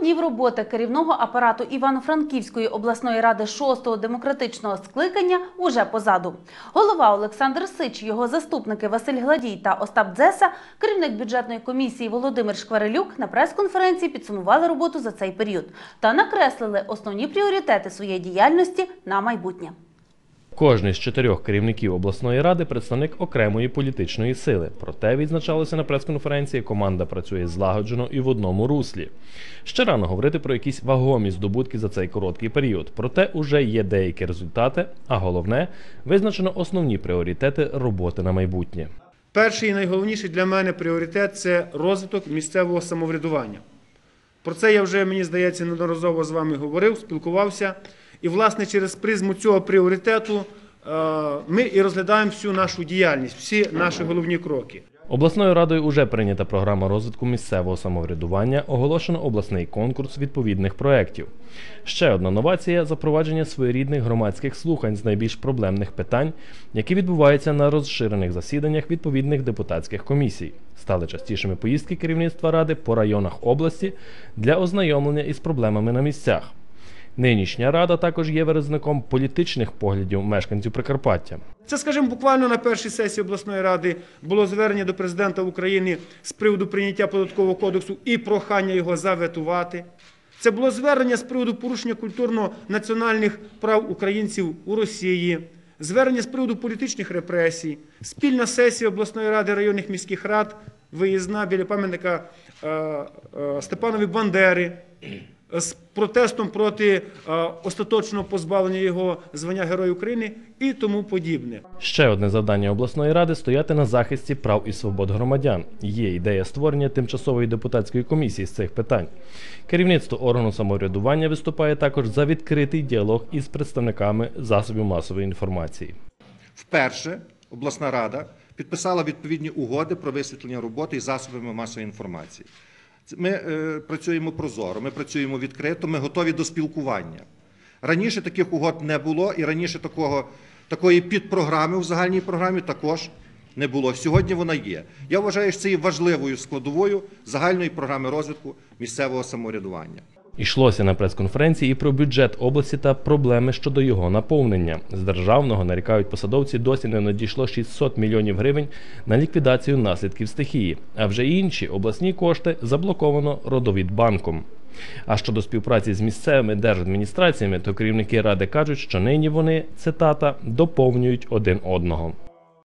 днів роботи керівного апарату Івано-Франківської обласної ради 6-го демократичного скликання уже позаду. Голова Олександр Сич, його заступники Василь Гладій та Остап Дзеса, керівник бюджетної комісії Володимир Шкварилюк на прес-конференції підсумували роботу за цей період та накреслили основні пріоритети своєї діяльності на майбутнє. Кожний з чотирьох керівників обласної ради представник окремої політичної сили. Проте відзначалося на прес-конференції, команда працює злагоджено і в одному руслі. Ще рано говорити про якісь вагомі здобутки за цей короткий період. Проте уже є деякі результати, а головне визначено основні пріоритети роботи на майбутнє. Перший і найголовніший для мене пріоритет це розвиток місцевого самоврядування. Про це я вже, мені здається, неодноразово з вами говорив, спілкувався. І, власне, через призму цього пріоритету е, ми і розглядаємо всю нашу діяльність, всі наші головні кроки. Обласною радою уже прийнята програма розвитку місцевого самоврядування, оголошено обласний конкурс відповідних проєктів. Ще одна новація запровадження своєрідних громадських слухань з найбільш проблемних питань, які відбуваються на розширених засіданнях відповідних депутатських комісій. Стали частішими поїздки керівництва ради по районах області для ознайомлення із проблемами на місцях. Нинішня рада також є виразником політичних поглядів мешканців Прикарпаття. Це, скажімо, буквально на першій сесії обласної ради було звернення до президента України з приводу прийняття податкового кодексу і прохання його заветувати. Це було звернення з приводу порушення культурно-національних прав українців у Росії, звернення з приводу політичних репресій, спільна сесія обласної ради районних міських рад, виїзна біля пам'ятника е, е, Степанові Бандери з протестом проти е, остаточного позбавлення його звання Героя України і тому подібне. Ще одне завдання обласної ради стояти на захисті прав і свобод громадян. Є ідея створення тимчасової депутатської комісії з цих питань. Керівництво органу самоврядування виступає також за відкритий діалог із представниками засобів масової інформації. Вперше обласна рада підписала відповідні угоди про висвітлення роботи із засобами масової інформації. Ми е, працюємо прозоро, ми працюємо відкрито, ми готові до спілкування. Раніше таких угод не було, і раніше такого, такої підпрограми в загальній програмі також не було. Сьогодні вона є. Я вважаю, що це є важливою складовою загальної програми розвитку місцевого самоврядування. Йшлося на прес-конференції і про бюджет області та проблеми щодо його наповнення. З державного нарікають посадовці, досі не надійшло 600 мільйонів гривень на ліквідацію наслідків стихії. А вже інші обласні кошти заблоковано родовідбанком. А щодо співпраці з місцевими держадміністраціями, то керівники ради кажуть, що нині вони цитата доповнюють один одного.